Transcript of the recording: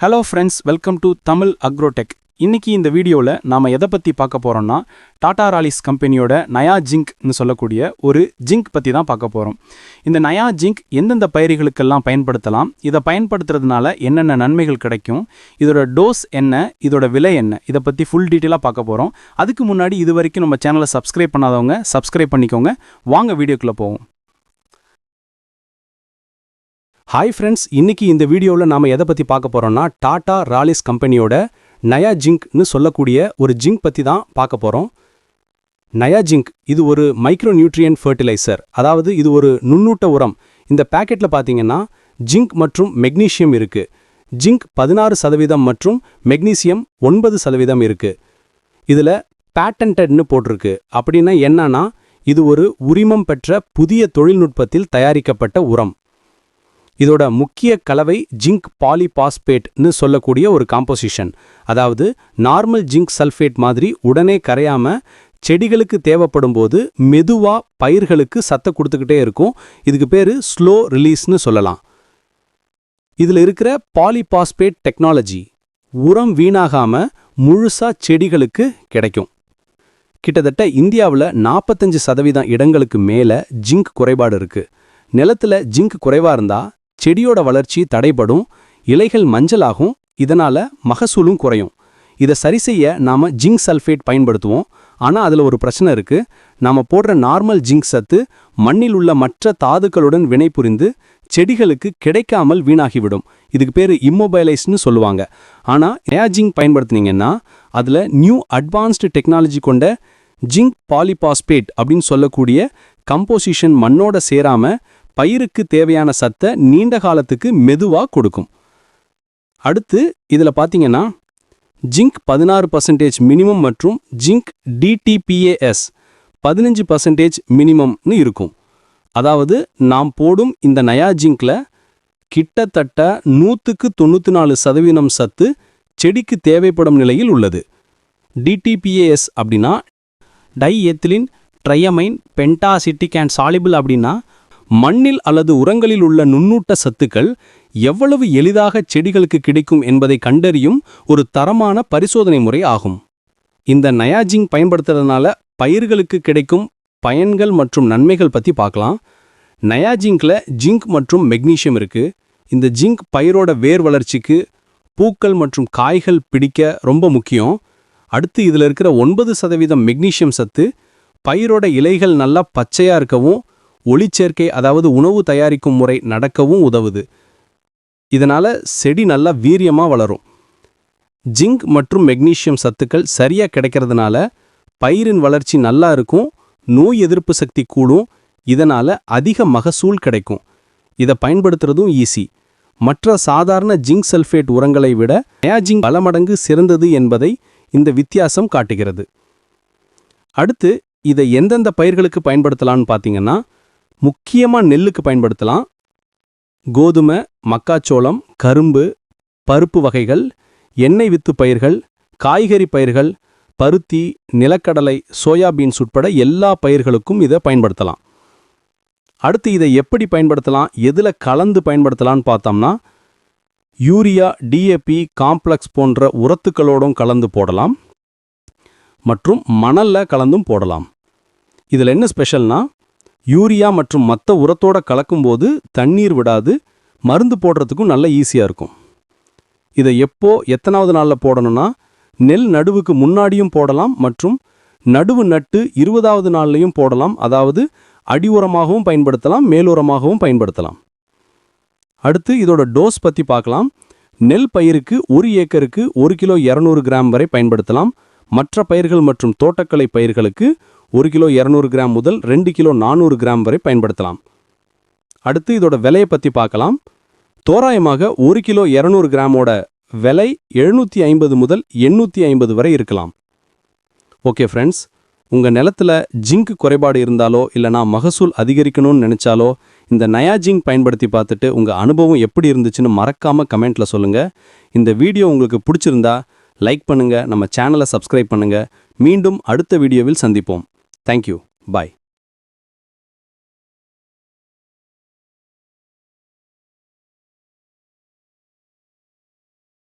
Hello friends welcome to Tamil agrotech இன்னைக்கு இந்த வீடியோவில் நாம் எதை பற்றி பார்க்க போகிறோம்னா டாடா ராலிஸ் கம்பெனியோட நயா ஜிங்க்னு சொல்லக்கூடிய ஒரு ஜிங்க் பற்றி தான் பார்க்க போகிறோம் இந்த நயா ஜிங்க் எந்தெந்த பயிர்களுக்கெல்லாம் பயன்படுத்தலாம் இதை பயன்படுத்துறதுனால என்னென்ன நன்மைகள் கிடைக்கும் இதோட டோஸ் என்ன இதோட விலை என்ன இதை பற்றி ஃபுல் டீட்டெயிலாக பார்க்க போகிறோம் அதுக்கு முன்னாடி இது வரைக்கும் நம்ம சேனலை சப்ஸ்கிரைப் பண்ணாதவங்க சப்ஸ்கிரைப் பண்ணிக்கோங்க. வாங்க வீடியோக்குள்ளே போவோம். ஹாய் ஃப்ரெண்ட்ஸ் இன்னைக்கு இந்த வீடியோவில் நாம் எதை பற்றி பார்க்க போகிறோம்னா டாடா ராலிஸ் கம்பெனியோட நயா ஜிங்க்னு சொல்லக்கூடிய ஒரு ஜிங்க் பற்றி தான் பார்க்க போகிறோம் நயா ஜிங்க் இது ஒரு மைக்ரோ நியூட்ரியன் ஃபர்டிலைசர் அதாவது இது ஒரு நுண்ணூட்ட உரம். இந்த பேக்கெட்டில் பார்த்தீங்கன்னா ஜிங்க் மற்றும் மெக்னீஷியம் இருக்குது ஜிங்க் பதினாறு சதவீதம் மற்றும் மெக்னீசியம் ஒன்பது சதவீதம் இருக்குது இதில் பேட்டன்டட்னு போட்டிருக்கு. அப்படின்னா என்னன்னா இது ஒரு உரிமம் பெற்ற புதிய தொழில்நுட்பத்தில் தயாரிக்கப்பட்ட உரம். இதோட முக்கிய கலவை ஜிங்க் பாலிபாஸ்பேட்னு சொல்லக்கூடிய ஒரு காம்போசிஷன் அதாவது நார்மல் ஜிங்க் சல்ஃபேட் மாதிரி உடனே கரையாம செடிகளுக்கு தேவைப்படும் போது மெதுவாக பயிர்களுக்கு சத்த கொடுத்துக்கிட்டே இருக்கும். இதுக்கு பேர் ஸ்லோ ரிலீஸ்னு சொல்லலாம். இதில் இருக்கிற பாலிபாஸ்பேட் டெக்னாலஜி உரம் வீணாகாமல் முழுசாக செடிகளுக்கு கிடைக்கும். கிட்டத்தட்ட இந்தியாவில் நாற்பத்தஞ்சு சதவீதம் இடங்களுக்கு மேலே ஜிங்க் குறைபாடு இருக்குது நிலத்துல ஜிங்க் குறைவாக இருந்தால் செடியோட வளர்ச்சி தடைபடும் இலைகள் மஞ்சளாகும் இதனால மகசூலும் குறையும். இதை சரி செய்ய நாம ஜிங்க் சல்ஃபேட் பயன்படுத்துவோம். ஆனா அதுல ஒரு பிரச்சனை இருக்கு. நாம போடுற நார்மல் ஜிங்க் சத்து மண்ணில் உள்ள மற்ற தாதுக்களுடன் வினைபுரிந்து செடிகளுக்கு கிடைக்காமல் வீணாகிவிடும். இதுக்கு பேர் இம்மொபைலைஸ்னு சொல்லுவாங்க. ஆனா ஏஜிங் ஜிங்க் பயன்படுத்துனீங்கன்னா அதுல நியூ அட்வான்ஸ்டு டெக்னாலஜி கொண்ட ஜிங்க் பாலிபாஸ்பேட் அப்படின்னு சொல்லக்கூடிய கம்போசிஷன் மண்ணோட சேராம பயிருக்கு தேவையான சத்தை நீண்ட காலத்துக்கு மெதுவாக கொடுக்கும். அடுத்து இதில் பார்த்தீங்கன்னா ஜிங்க் பதினாறு பர்சன்டேஜ் மினிமம் மற்றும் ஜிங்க் டிடிபிஏஎஸ் பதினஞ்சு பர்சன்டேஜ் மினிமம்னு இருக்கும். அதாவது நாம் போடும் இந்த நயா ஜிங்கில் கிட்டத்தட்ட நூற்றுக்கு தொண்ணூற்றி நாலு சதவீதம் சத்து செடிக்கு தேவைப்படும் நிலையில் உள்ளது. டிடிபிஏஎஸ் அப்படின்னா diethylene triamine pentaacetic and soluble அப்படின்னா மண்ணில் அல்லது உரங்களில் உள்ள நுண்ணூட்ட சத்துக்கள் எவ்வளவு எளிதாக செடிகளுக்கு கிடைக்கும் என்பதை கண்டறியும் ஒரு தரமான பரிசோதனை முறை ஆகும். இந்த நயாஜிங் பயன்படுத்துறதுனால பயிர்களுக்கு கிடைக்கும் பயன்கள் மற்றும் நன்மைகள் பற்றி பார்க்கலாம். நயாஜிங்கில் ஜிங்க் மற்றும் மெக்னீஷியம் இருக்கு. இந்த ஜிங்க் பயிரோட வேர் வளர்ச்சிக்கு பூக்கள் மற்றும் காய்கள் பிடிக்க ரொம்ப முக்கியம். அடுத்து இதில் இருக்கிற ஒன்பது சதவீதம் மெக்னீஷியம் சத்து பயிரோட இலைகள் நல்லா பச்சையாக இருக்கவும் ஒளிச்சேர்க்கை அதாவது உணவு தயாரிக்கும் முறை நடக்கவும் உதவுது. இதனால் செடி நல்லா வீரியமாக வளரும். ஜிங்க் மற்றும் மெக்னீஷியம் சத்துக்கள் சரியாக கிடைக்கிறதுனால பயிரின் வளர்ச்சி நல்லா இருக்கும் நோய் எதிர்ப்பு சக்தி கூடும் இதனால் அதிக மகசூல் கிடைக்கும். இதை பயன்படுத்துறதும் ஈஸி. மற்ற சாதாரண ஜிங்க் சல்ஃபேட் உரங்களை விட நயாஜிங் பல மடங்கு சிறந்தது என்பதை இந்த வித்தியாசம் காட்டுகிறது. அடுத்து இதை எந்தெந்த பயிர்களுக்கு பயன்படுத்தலான்னு பார்த்தீங்கன்னா முக்கியமா நெல்லுக்கு பயன்படுத்தலாம். கோதுமை மக்காச்சோளம் கரும்பு பருப்பு வகைகள் எண்ணெய் வித்து பயிர்கள் காய்கறி பயிர்கள் பருத்தி நிலக்கடலை சோயாபீன்ஸ் உட்பட எல்லா பயிர்களுக்கும் இதை பயன்படுத்தலாம். அடுத்து இதை எப்படி பயன்படுத்தலாம் எதில் கலந்து பயன்படுத்தலாம்னு பார்த்தோம்னா யூரியா டிஏபி காம்ப்ளெக்ஸ் போன்ற உரத்துக்களோடும் கலந்து போடலாம். மற்றும் மணலில் கலந்தும் போடலாம். இதில் என்ன ஸ்பெஷல்னா யூரியா மற்றும் மற்ற உரத்தோட கலக்கும்போது தண்ணீர் விடாது மருந்து போடுறதுக்கும் நல்ல ஈஸியாக இருக்கும். இதை எப்போ எத்தனாவது நாளில் போடணும்னா நெல் நடுவுக்கு முன்னாடியும் போடலாம் மற்றும் நடுவு நட்டு இருபதாவது நாள்லையும் போடலாம். அதாவது அடி உரமாகவும் பயன்படுத்தலாம் மேலுரமாகவும் பயன்படுத்தலாம். அடுத்து இதோட டோஸ் பற்றி பார்க்கலாம். நெல் பயிருக்கு ஒரு ஏக்கருக்கு ஒரு கிலோ இரநூறு கிராம் வரை பயன்படுத்தலாம். மற்ற பயிர்கள் மற்றும் தோட்டக்கலை பயிர்களுக்கு ஒரு கிலோ இரநூறு கிராம் முதல் ரெண்டு கிலோ நானூறு கிராம் வரை பயன்படுத்தலாம். அடுத்து இதோட விலையை பற்றி பார்க்கலாம். தோராயமாக ஒரு கிலோ இரநூறு கிராமோட விலை எழுநூற்றி ஐம்பது முதல் எண்ணூற்றி ஐம்பது வரை இருக்கலாம். ஓகே ஃப்ரெண்ட்ஸ் உங்கள் நிலத்துல ஜிங்க் குறைபாடு இருந்தாலோ இல்லைனா மகசூல் அதிகரிக்கணும்னு நினச்சாலோ இந்த நயா ஜிங்க் பயன்படுத்தி பார்த்துட்டு உங்கள் அனுபவம் எப்படி இருந்துச்சுன்னு மறக்காமல் கமெண்ட்டில் சொல்லுங்கள் இந்த வீடியோ உங்களுக்கு பிடிச்சிருந்தா லைக் பண்ணுங்கள் நம்ம சேனலை சப்ஸ்கிரைப் பண்ணுங்கள் மீண்டும் அடுத்த வீடியோவில் சந்திப்போம். Thank you. Bye.